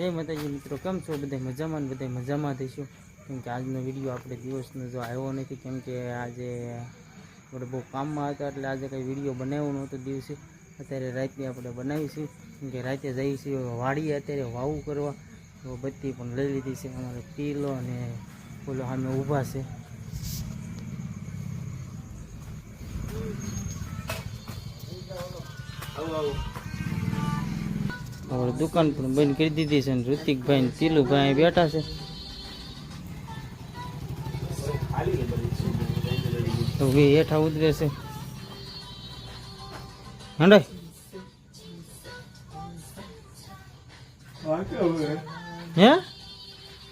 જય માતાજી મિત્રો, કેમ છો? બધા મજામાં બધા મજામાં થઈશું કેમ કે આજનો વીડિયો આપણે દિવસનો જો આવ્યો નથી, કેમ કે આજે આપણે બહુ કામમાં હતા, એટલે આજે કંઈ વીડિયો બનાવ્યો નહોતો દિવસે. અત્યારે રાતે આપણે બનાવીશું. કેમ કે રાતે જઈશું વાડીએ, અત્યારે વાવું કરવા. તો બત્તી પણ લઈ લીધી છે. અમારે પીલો અને પેલો સામે ઊભા છે. આપણે દુકાન પણ બંધ કરી દીધી છે ને ઋતિકભાઈ ને તીલુભાઈ બેઠા છે. તો ભાઈ હેઠા ઉતરે છે. હંડાઈ હે?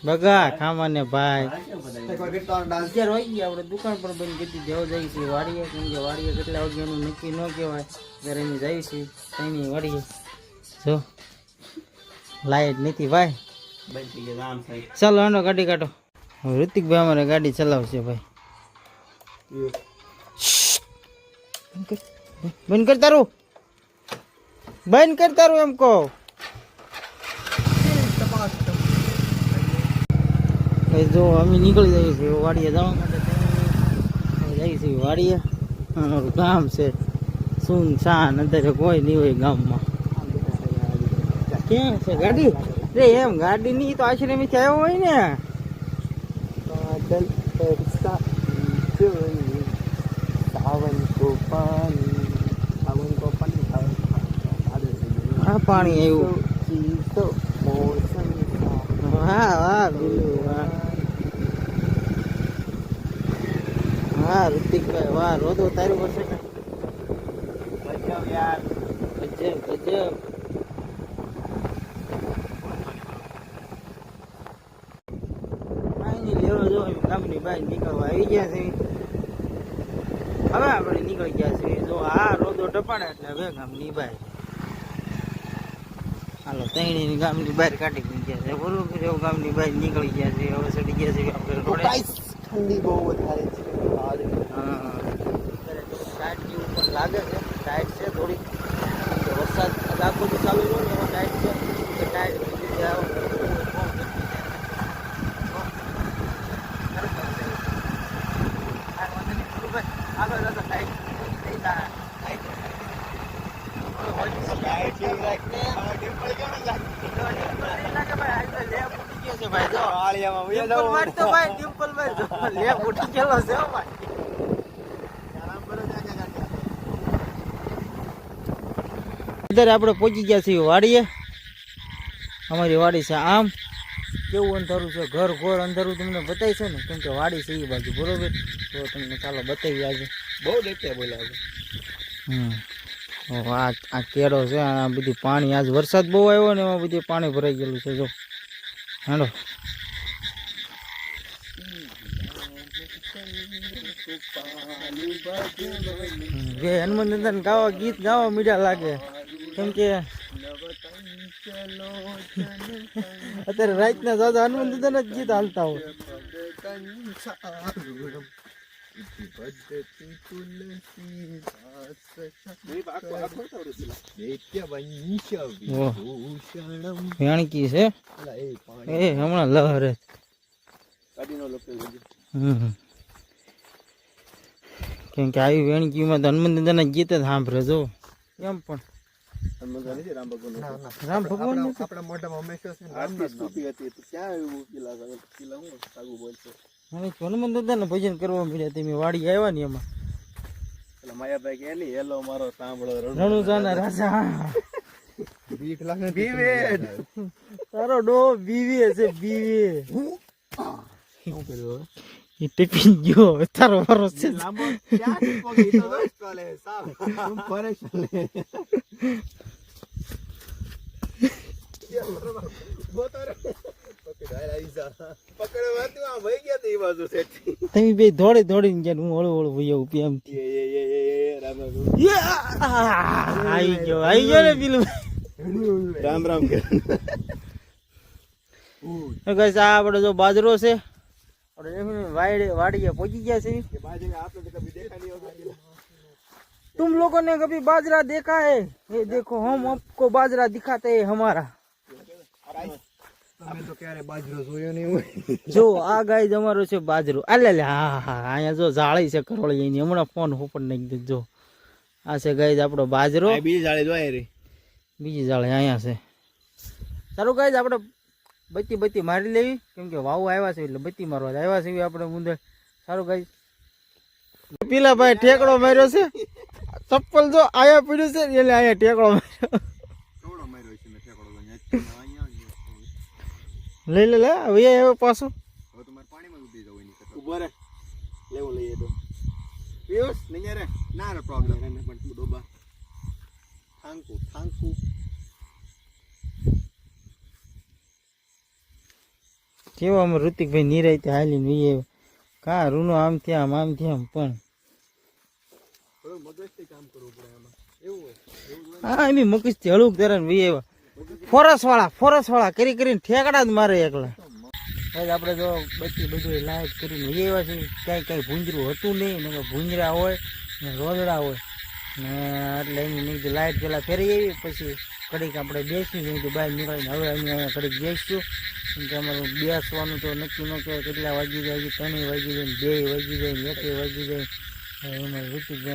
બગા ખામાને ભાઈ. અત્યારે હોય ગયા આપણે દુકાન પર બંધ કરી દીધી. હવે જઈએ છીએ વાડીએ કેમ કે વાડીએ કેટલા વાગ્યાનું નક્કી ન કહેવાય ત્યારે એની જઈએ છીએ ત્યાંની વાડીએ. જો. લાઈટ નથી ભાઈ. ચાલો એનો ગાડી કાઢો. ઋતિકભાઈ અમારે ગાડી ચલાવશે ભાઈ. બંધ કર તારું. બંધ કર તારું એમ કહો. જો અમે નીકળી જઈએ છીએ વાડીએ જવા માટે. જઈએ છીએ વાડીએ. અમારું ગામ છે સુન શાન અત્યારે કોઈ નહીં હોય ગામમાં. ગાડી? રે એમ ગાડી ની તો આશ્રમે થી આવ્યો હોય ને. સાવન કો પાણી સાવન કો પાણી હા પાણી આવ્યું હા હા બીજું હા હા ઋતિકભાઈ વાહ રોદો તારું વર્ષે ગજબ યાર. ગજબ ગજબ. બહાર નીકળવા આવી ગયા છે. હવે આપણે નીકળી ગયા છીએ જો આ રોદો ટપાડે એટલે હવે ગામની બહાર. હાલો તૈણી ગામની બહાર કાઢી ગયા છે. બરોબર એવું ગામની બહાર નીકળી ગયા છે હવે ચડી ગયા છે આપણે રોડે? ઠંડી બહુ વધારે છે. હા. લાગે છે ટાઈટ છે થોડી કેમ કે વરસાદ આખો દી ચાલુ રહ્યો ને એમાં ટાઈટ છે કે ટાઈટ બીજી જે આવે તો બહુ ગરમી થાય. હા, વાંધો નહીં, ધીરુભાઈ. આગળ જતો ટાઈટ. નહીં થાય. ટાઈટ. ભાઈ જો ડિમ્પલ મારતો ભાઈ ડિમ્પલ મારતો લેપ ઉઠી ગયેલો છે હો ભાઈ અત્યારે આપણે પહોંચી ગયા છીએ વાડીએ. અમારી વાડી છે આમ. કેવું અંધારું છે? ઘર ઘોર અંધારું તમને બતાવી છે ને? કેમ કે વાડી છે એ બાજુ બરોબર? તો તમને ચાલો બતાવી આજે. બહુ દેખતે બોલ્યા છે. હમ. આ આ કેળો છે, આ બધું પાણી. આજ વરસાદ બહુ આવ્યો ને એમાં બધું પાણી ભરાઈ ગયેલું છે, જો. હેડો. જે હનુમાન દાદાને ગાવા ગીત ગાવા મીઠા લાગે. કેમ કે અત્યારે રાતના દાદા હનુમાન દાદાના જ ગીત હાલતા હોય. ઓહ. વેણકી છે? એ હમણાં લહરે કેમ કે આવી વેણકીમાં તો હનુમાન દાદાના ગીત જ સાંભળે જો એમ પણ. રામ ભગવાન આપણા મોઢામાં હંમેશા છે ને સ્તુતિ હતી ક્યાં એવું પેલા પેલા હું સાગુ મને હનુમાન દાદાના ભજન કરવા મળ્યા તમે વાડી આવ્યા ને એમાં. એટલે માયાભાઈ કે એની હેલો મારો સાંભળો રણુજાના રાજા. બીક લાગે તારો ડો બીવે છે બીવે. શું કર્યું એ ટીપી ગયો હવે તારો વરસ છે. લાંબો ક્યાં પગી? તો તમે બે દોડી દોડીને ગયા હું હળવું હળવું વહી આવું એમ આવી ગયો આવી ગયો ને પેલું રામ રામ કે તો guys, આ આપણે જો બાજરો છે આપણે એમની વાડી વાડીએ પહોંચી ગયા છે तुम लोगों ने कभी बाजरा देखा है ये देखो हम आपको बाजरा दिखाते हैं हमारा અમે તો ક્યારે બાજરો જોયો નહીં હોય. જો આ ગાય અમારો છે બાજરો. અલે લે હા હા અહીંયા જો જાળી છે કરોળી એની. હમણાં ફોન ઉપર નાખી દેજો આ છે ગાય આપણો બાજરો. બીજી જાળે જોઈ બીજી જાળી અહીંયા છે. સારું ગાય આપણે બત્તી બત્તી મારી લેવી? કેમ કે વાવ આવ્યા છે એટલે બત્તી મારવા આવ્યા છે આપણે મુંદર સારું ગાય પેલા ભાઈ ઠેકડો માર્યો છે. ચપ્પલ જો આયા પીડ્યું છે એટલે અહીંયા ઠેકડો માર્યો કેવડો માર્યો છે મેં ઠેકડો તો અહીંયા અહીંયા લઈ લે લે હવે આવ્યો પાછો. હવે તમારે પાણીમાં ઉડી જવું એની કરતા. ઊભો રે લેવું લઈએ તો. પિયુષ નહીં રે ના રે પ્રોબ્લેમ એને પણ તું ડોબા. થાંકુ થાંકુ. કેવો અમે ઋતિકભાઈ નિરાયતે હાલીને વીએ કા રૂનો આમ આમથી આમ પણ. હવે મગજથી કામ કરવું પડે આમાં. એવું હોય હા એમ મગજથી હળુક ધરે ને વીએ ફોરસ વાળા ફોરસ વાળા કરી કરીને ઠેકડા જ મારે એકલા. હવે આપણે જો બધી બધું લાઈટ કરીને એવા છે ક્યાંય ક્યાંય ભૂંજરું હતું નહીં ને ભૂંજરા હોય ને રોદડા હોય. ને એટલે એની મેં લાઈટ પેલા ફેરી આવી પછી કડીક આપણે બેસી કીધું બહાર નીકળીને હવે અમે અહીંયા ઘડીક બેસીશું. કેમ કે અમારું બેસવાનું તો નક્કી ન કહેવાય કેટલા વાગી જાય ત્રણેય વાગી જાય ને બે વાગી જાય એકે વાગી જાય. એમાં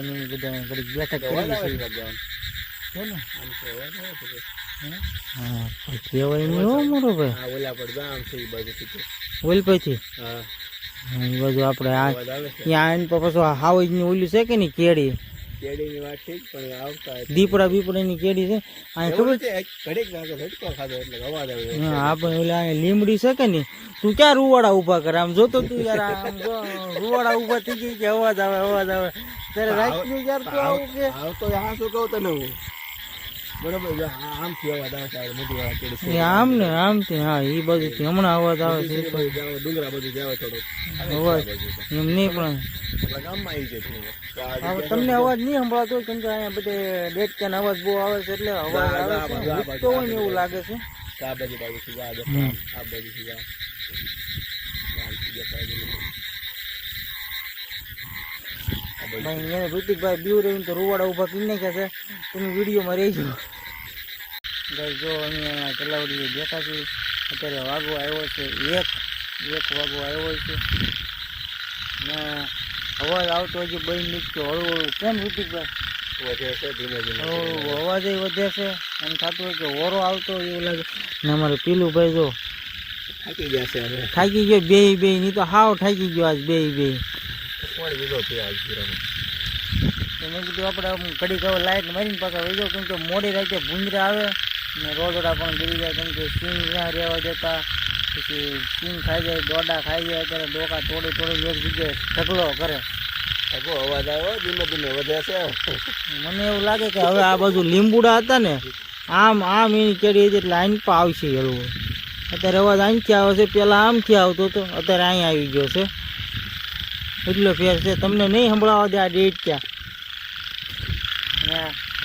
ને બધા ઘડીક બેઠક કરી છે ને હા કહેવાય નહીં હો મારો ભાઈ. હા ઓલા પર ગામ છે એ બાજુથી તો. ઓલપેથી હા. હા, એ બાજુ આપણે આ ત્યાં આવીને પાછો પાછું હાવજની ઓલી છે કે નહીં કેડી? કેડીની વાત ઠીક પણ આવતા દીપડા બીપડાની કેડી છે. આ ખબર છે ઘડીક લાગે ઝટકો ખાધો એટલે અવાજ આવે હા આપણે ઓલા લીમડી છે કે નહીં તું ક્યાં રૂવાડા ઊભા કરે? આમ જોતો તું યાર આમ જો રૂવાડા ઊભા થઈ ગઈ કે અવાજ આવે અવાજ આવે. ત્યારે રાતનું યાર તું આવું કે? આવતો આ શું કહું તને હું? બરોબર આમથી અવાજ આવે મોટી કેડી છે. આમ ને આમથી હા એ બાજુથી હમણાં અવાજ આવે છે ડુંગરા બાજુ જાવ અવાજ એમ નહીં પણ. ગામમાં આવી જાય તમને અવાજ નહીં સંભળાતો કેમ કે અહીંયા બધે ડેટકાન અવાજ બહુ આવે છે એટલે અવાજ આવે છે તો હોય ને એવું લાગે છે. આ બાજુ બાજુથી જા, આ બાજુ, હમ. આ બાજુથી જા. આમથી જા, આ બાજુ. આ બાજુ. ભાઈ ઋતિકભાઈ બીવ રહીને તો રૂવાડા ઊભા કરી નાખ્યા છે. તમે વિડીયોમાં રહેજો. ભાઈ જો અમે અહીંયા તલાવડી બેઠા છીએ અત્યારે વાગો આવ્યો છે એક એક વાગો આવ્યો છે. ને અવાજ આવતો હજી બની નીકળ્યો હળવું હળવું કેમ ઋતિકભાઈ વધે છે ધીમે ધીમે. અવાજ વધે છે એમ થતું હોય કે ઓરો આવતો એવું લાગે. ને અમારે પીલું ભાઈ જો થાકી ગયા છે હવે. થાકી ગયો બે બે નહીં તો હાવ થાકી ગયો આજ બે બે કોણ બીજો છે તો મેં કીધું આપણે આમ ઘડીક લાઈટ મારીને પાછા વહી જાવ કેમ કે મોડી રાતે ભૂંજરા આવે ને રોજડા પણ ગીરી જાય કેમ કે સિંગ ના રહેવા દેતા પછી સિંગ ખાઈ જાય દોડા ખાઈ જાય અત્યારે ડોકા તોડી તોડી એક જગ્યાએ ઢગલો કરે. આગો અવાજ આવ્યો ધીમે ધીમે વધે છે. મને એવું લાગે કે હવે આ બાજુ લીંબુડા હતા ને આમ આમ એની ચડી હતી એટલે આઈન પણ આવશે એવું અત્યારે અવાજ અહીંથી આવે છે પહેલાં આમથી આવતો હતો અત્યારે અહીં આવી ગયો છે. એટલો ફેર છે તમને નહીં સંભળાવવા દે આ ડેટ ત્યાં અને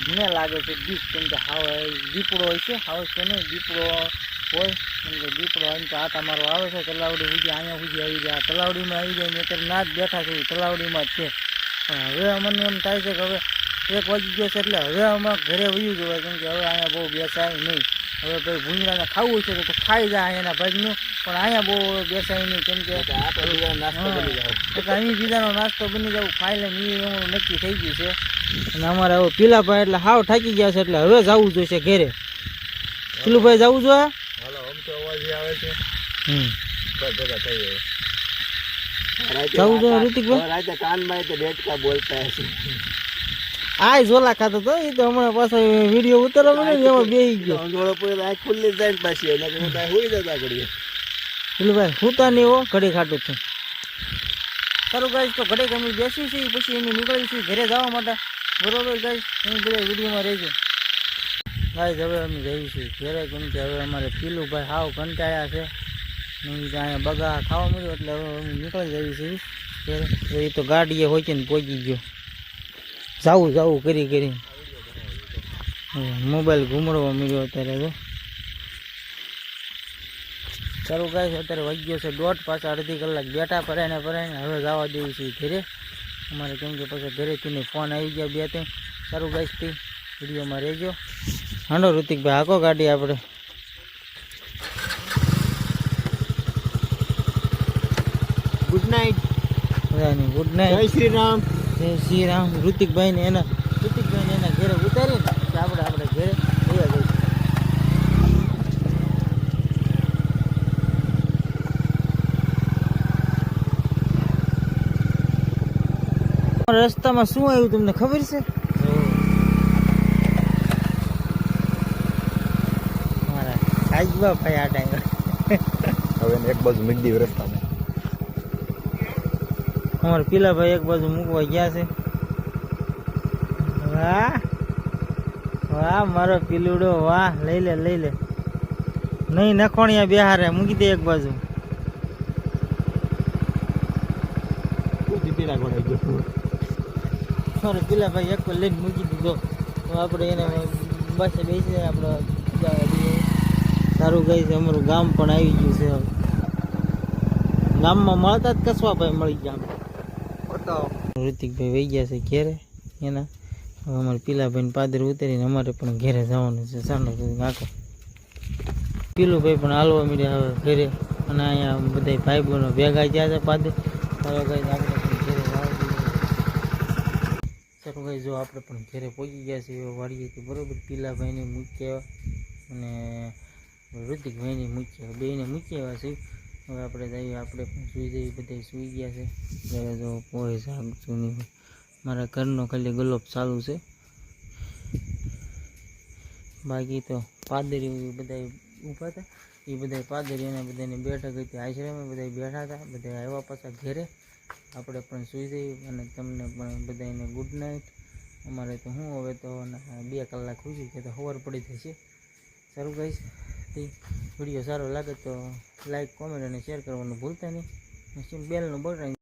મને લાગે છે દીપ કેમ કે હાવ દીપડો હોય છે, હાવ છે ને દીપડો હોય, કેમ કે દીપડો અહીં તો આ મારો આવે છે, તલાવડી સુધી અહીંયા સુધી આવી જાય તલાવડીમાં આવી જાય અત્યારે ના જ બેઠા છે તલાવડીમાં જ છે. પણ હવે અમને એમ થાય છે કે હવે એક વાગી ગયો છે એટલે હવે અમારે ઘરે વયું જવાય, કેમ કે હવે અહીંયા બહુ બેસાય નહીં. હવે ભાઈ ભૂંજરાને ખાવું છે તો ખાઈ જાય એના ભાગનું. પણ અહીંયા બહુ બેસાય નહીં કેમ કે એટલે અહીં બીજાનો નાસ્તો બની જવું ખાઈ લે એનું નક્કી થઈ ગયું છે. અને અમારે હવે પીલાભાઈ એટલે હાવ થાકી ગયા છે એટલે હવે જવું જોઈશે ઘેરે. પીલુભાઈ જવું જોઈએ જવું જોઈએ ઋતિકભાઈ. રાતે કાનમાં બોલતા હશે. આ ઝોલા ખાતો તો એ તો હમણાં પાછો વીડિયો ઉતારવા મને એમાં બેહી ગયો. અંગોળો પૂરી આ ખુલ્લી જાય ને પાછી એને હું તાય હુઈ જતા ઘડીએ. પીલુભાઈ હુતા નહીં હો ઘડી ખાટું છું. સારું ગાઈશ તો ઘડે ગમી બેસી છે પછી એની નીકળી છીએ ઘરે જવા માટે. બરોબર ગાઈશ હું બધા વિડીયોમાં રહેજો. ગાઈશ હવે અમે જઈએ છીએ ઘરે કેમ કે હવે અમારે પીલુભાઈ હાવ કંટાળ્યા છે. અહીંયા બગા ખાવા મળ્યું એટલે હવે અમે નીકળી જઈએ છીએ એ તો ગાડીએ હોય છે ને પહોંચી ગયો. જાવું જાવું કરી કરી. મોબાઈલ ઘૂમડવા મળ્યો અત્યારે તો. ચાલુ કાંઈ છે અત્યારે વાગ્યો છે દોઢ પાછા અડધી કલાક બેઠા પરાઈને પરાઈને હવે જવા દેવી છે ઘરે. અમારે કેમ કે પછી ઘરેથી ફોન આવી ગયા બે ત્યાં સારું ગાઈશથી વિડીયોમાં રહેજો. હાંડો ઋતિકભાઈ હાકો ગાડી આપણે. ગુડ નાઇટ ગુડ નાઇટ જય શ્રી રામ. જય શ્રી રામ. ઋતિકભાઈ ને એના ઋતિકભાઈ ને એના ઘરે ઉતારીને આપણે આપણે ઘેરે વયા જઈશું રસ્તામાં શું આવ્યું તમને ખબર છે? મારા આજબા ભાઈ આ ટાઈમ. હવે એક બાજુ મીડી રસ્તામાં. અમારા પેલા ભાઈ એક બાજુ મૂકવા ગયા છે. વાહ વાહ મારો પીલુડો વાહ લઈ લે લઈ લે. નહીં નખોણિયા બેહારે મૂકી દે એક બાજુ. મારો પેલા ભાઈ એક લઈને મૂકી દીધો. આપણે એને બસે બેસી આપણે સારું કહે છે અમારું ગામ પણ આવી ગયું છે. ગામમાં મળતા જ કસવા ભાઈ મળી ગયા. ઋતિકભાઈ વહી ગયા છે ઘેરે. એના હવે અમારે પીલાભાઈને પાદર ઉતરીને અમારે પણ ઘેરે જવાનું છે. સાંડો પીલું પીલુભાઈ પણ હાલવા મળ્યા હવે ઘરે. અને અહીંયા બધા ભાઈ બહેનો ભેગા ગયા છે પાદર. હવે કઈ આપણે પણ ઘેરે ચાલો કઈ જો આપણે પણ ઘેરે પહોંચી ગયા છીએ વાડીએથી બરાબર પીલાભાઈને મૂક્યા અને ઋતિકભાઈને મૂક્યા બેને મૂક્યા છે હવે આપણે જઈએ, આપણે પણ સૂઈ જઈએ બધા સૂઈ ગયા છે. જ્યારે જો પોય શાક ચૂની મારા ઘરનો ખાલી ગલોપ ચાલુ છે. બાકી તો પાદરી બધા ઊભા હતા. એ બધા પાદરી અને બધાને બેઠક હતી, આશ્રમે બધા બેઠા હતા. બધા આવ્યા પાછા ઘેરે. આપણે પણ સૂઈ જઈએ અને તમને પણ બધાને ગુડ નાઇટ અમારે તો હું હવે તો બે કલાક ખુશી કે તો ખબર પડી જશે. સારું કહીશ વીડિયો સારો લાગે તો લાઈક કોમેન્ટ અને શેર કરવાનું ભૂલતા નહીં. બેલનું બટન